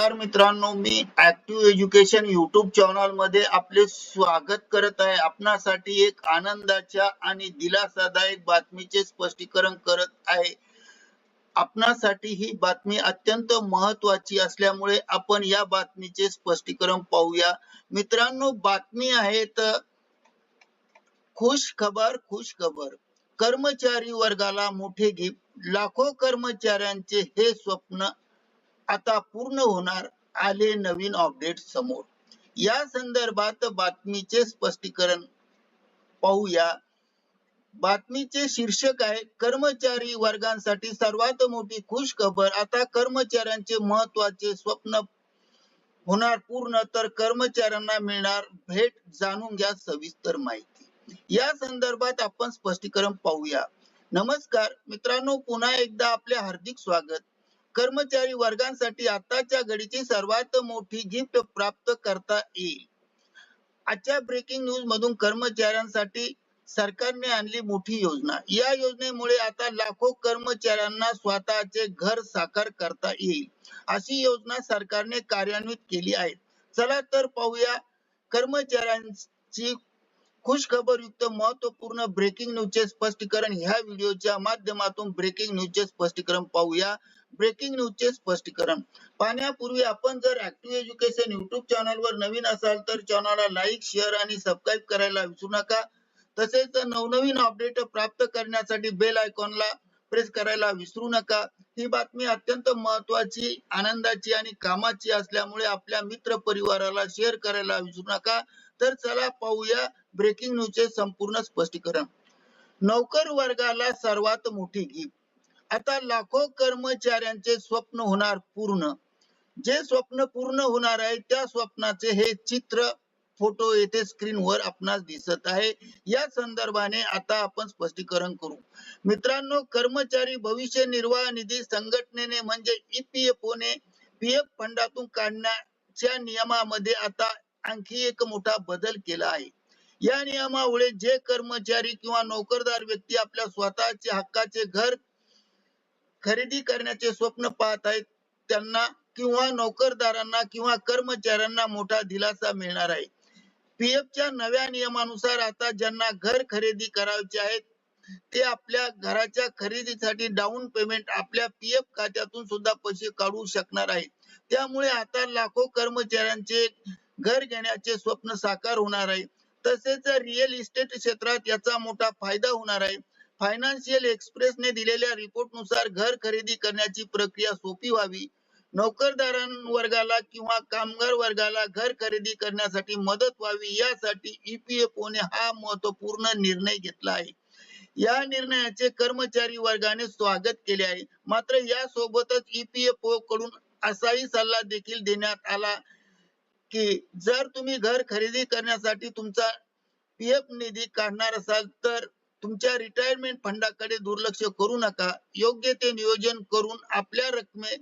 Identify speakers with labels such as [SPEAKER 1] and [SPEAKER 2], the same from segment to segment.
[SPEAKER 1] नमस्कार मित्रांनो मी ऍक्टिव्ह एज्युकेशन युट्यूब चॅनलमध्ये आपले स्वागत करत आहे. आपणासाठी एक आनंदाच्या आणि दिलासादायक बातमीचे स्पष्टीकरण करत आहे. आपणासाठी ही बातमी अत्यंत महत्वाची असल्यामुळे आपण या बातमीचे स्पष्टीकरण पाहूया. मित्रांनो बातमी आहे तर खुश खबर खुश खबर. कर्मचारी वर्गाला मोठे गिफ्ट. लाखो कर्मचाऱ्यांचे हे स्वप्न आता पूर्ण होणार आले नवीन अपडेट समोर. या संदर्भात बातमीचे स्पष्टीकरण पाहूया. बातमीचे शीर्षक आहे कर्मचारी वर्गांसाठी सर्वात मोठी खुश खबर. आता कर्मचाऱ्यांचे महत्त्वाचे स्वप्न होणार पूर्ण तर कर्मचाऱ्यांना मिळणार भेट जाणून घ्या सविस्तर माहिती. या संदर्भात आपण स्पष्टीकरण पाहूया. नमस्कार मित्रांनो पुन्हा एकदा आपले हार्दिक स्वागत. कर्मचारी वर्गांसाठी आताच्या घडीची सर्वात मोठी गिफ्ट प्राप्त करता येईल. आजच्या ब्रेकिंग न्यूज मधून कर्मचाऱ्यांसाठी सरकारने आणली मोठी योजना. या योजनेमुळे आता लाखो कर्मचाऱ्यांना स्वतःचे घर साकार करता येईल. अशी योजना सरकारने कार्यान्वित केली आहे. चला तर पाहूया कर्मचाऱ्यांची खुश खबरयुक्त महत्त्वपूर्ण ब्रेकिंग न्यूजचे स्पष्टीकरण ह्या व्हिडिओच्या माध्यमातून ब्रेकिंग न्यूजचे स्पष्टीकरण पाहूया. ब्रेकिंग न्यूजचे स्पष्टीकरण. पाहण्यापूर्वी आपण जर ऍक्टिव्ह एज्युकेशन युट्यूब चॅनलवर नवीन असाल तर चॅनलला लाईक शेअर आणि सबस्क्राईब करायला विसरू नका. तसेच नवनवीन अपडेट प्राप्त करण्यासाठी बेल आयकॉनला प्रेस करायला विसरू नका. ही बातमी अत्यंत महत्वाची आनंदाची आणि कामाची असल्यामुळे आपल्या मित्र परिवाराला शेअर करायला विसरू नका. तर चला पाहूया ब्रेकिंग न्यूजचे संपूर्ण स्पष्टीकरण. नोकर वर्गाला सर्वात मोठी गिफ्ट आता लाखो कर्मचाऱ्यांचे स्वप्न होणार पूर्ण. जे स्वप्न पूर्ण होणार आहे त्या स्वप्नाचे हे चित्र फोटो येथे स्क्रीनवर आपणास दिसत आहे. या संदर्भाने आता आपण स्पष्टीकरण करू. मित्रांनो कर्मचारी भविष्य निर्वाह निधी संघटनेने म्हणजे EPFO ने पीएफ फंडातून काढण्याच्या नियमामध्ये आता आणखी एक मोठा बदल केला आहे. या नियमामुळे जे कर्मचारी किंवा नोकरदार व्यक्ती आपल्या स्वतःचे हक्काचे घर खरेदी करण्याचे स्वप्न पाहत आहेत त्यांना किंवा नोकरदारांना किंवा कर्मचाऱ्यांना मोठा दिलासा मिळणार आहे. पीएफच्या नव्या नियमानुसार आता ज्यांना घर खरेदी करायचे आहेत ते आपल्या घराच्या खरेदीसाठी डाऊन पेमेंट आपल्या पीएफ खात्यातून सुद्धा पैसे काढू शकणार आहेत. त्यामुळे आता लाखो कर्मचाऱ्यांचे घर घेण्याचे स्वप्न साकार होणार आहे. तसेच रिअल इस्टेट क्षेत्रात याचा मोठा फायदा होणार आहे. फायनान्शियल एक्सप्रेसने दिलेल्या रिपोर्टनुसार घर खरेदी करण्याची प्रक्रिया सोपी व्हावी. नोकरदारां वर्गाला किंवा कामगार वर्गाला घर खरेदी करण्यासाठी मदत व्हावी यासाठी ईपीएफओ ने हा महत्त्वपूर्ण निर्णय घेतला आहे. या निर्णयाचे कर्मचारी वर्गाने स्वागत केले आहे. मात्र या सोबतच कडून असाही सल्ला देखील देण्यात आला की जर तुम्ही घर खरेदी करण्यासाठी तुमचा पीएफ निधी काढणार असाल तर तुमच्या रिटायरमेंट फंडाकडे दुर्लक्ष करू नका. योग्य ते नियोजन करून आपल्या रकमे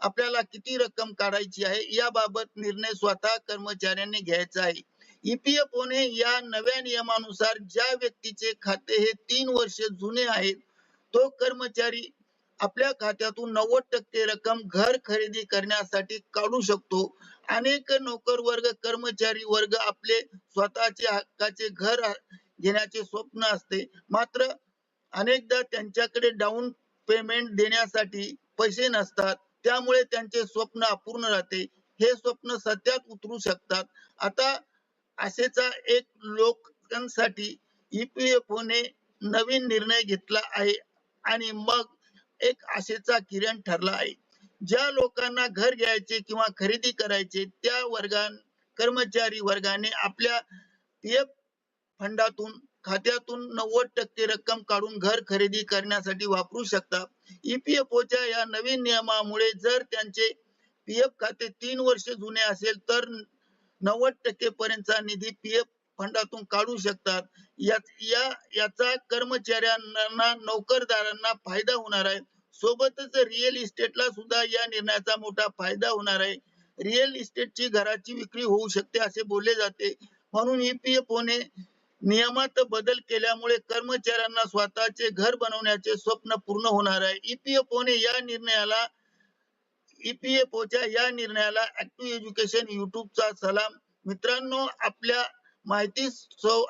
[SPEAKER 1] आपल्याला किती रक्कम काढायची आहे याबाबत निर्णय स्वतः कर्मचाऱ्यांनी घ्यायचा आहे. EPFO ने या नव्या नियमानुसार ज्या व्यक्तीचे खाते हे तीन वर्ष जुने आहेत तो कर्मचारी आपल्या खात्यातून नव्वद टक्के रक्कम घर खरेदी करण्यासाठी काढू शकतो. अनेक नोकर वर्ग कर्मचारी वर्ग आपले स्वतःचे हक्काचे घर घेण्याचे स्वप्न असते. मात्र अनेकदा त्यांच्याकडे डाऊन पेमेंट देण्यासाठी पैसे नसतात. त्यामुळे त्यांचे स्वप्न अपूर्ण राहते. हे स्वप्न सत्यात उतरू शकतात. आता असेचा एक लोकांसाठी ईपीएफओ ने नवीन निर्णय घेतला आहे आणि मग एक आशेचा किरण ठरला आहे. ज्या लोकांना घर घ्यायचे किंवा खरेदी करायचे त्या वर्गान कर्मचारी वर्गाने आपल्या पीएफ फंडातून खात्यातून नव्वद टक्के रक्कम काढून घर खरेदी करण्यासाठी वापरू शकतात ईपीएफओच्या या नवीन नियमामुळे जर त्यांचे पी एफ खाते तीन वर्ष जुने असेल तर नव्वद टक्के पर्यंतचा निधी पी एफ फंडातून काढू शकतात. या या- याचा कर्मचाऱ्यांना नोकरदारांना फायदा होणार आहे. सोबतच रिअल इस्टेटला सुद्धा या निर्णयाचा मोठा फायदा होणार आहे. रिअल इस्टेटची घराची विक्री होऊ शकते असे बोलले जाते. म्हणून ईपीएफओने नियमात बदल केल्यामुळे कर्मचाऱ्यांना स्वतःचे घर बनवण्याचे स्वप्न पूर्ण होणार आहे. ईपीएफओने या निर्णयाला ईपीएफओच्या या निर्णयाला ऍक्टिव्ह एज्युकेशन युट्यूबचा सलाम. मित्रांनो आपल्या माहिती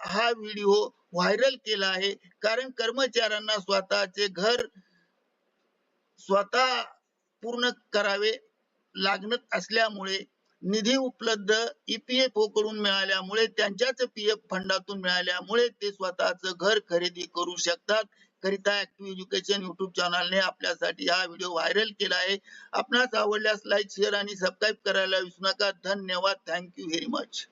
[SPEAKER 1] हा व्हिडिओ व्हायरल केला आहे. कारण कर्मचाऱ्यांना स्वतःचे घर स्वतः पूर्ण करावे लागत असल्यामुळे निधी उपलब्ध ईपीएफओ कडून मिळाल्यामुळे त्यांच्याच पीएफ फंडातून मिळाल्यामुळे ते स्वतःच घर खरेदी करू शकतात. करिता ऍक्टिव्ह एज्युकेशन युट्यूब चॅनलने आपल्यासाठी हा व्हिडिओ व्हायरल केला आहे. आपणास आवडल्यास लाईक शेअर आणि सबस्क्राईब करायला विसरू नका. धन्यवाद. Thank you very much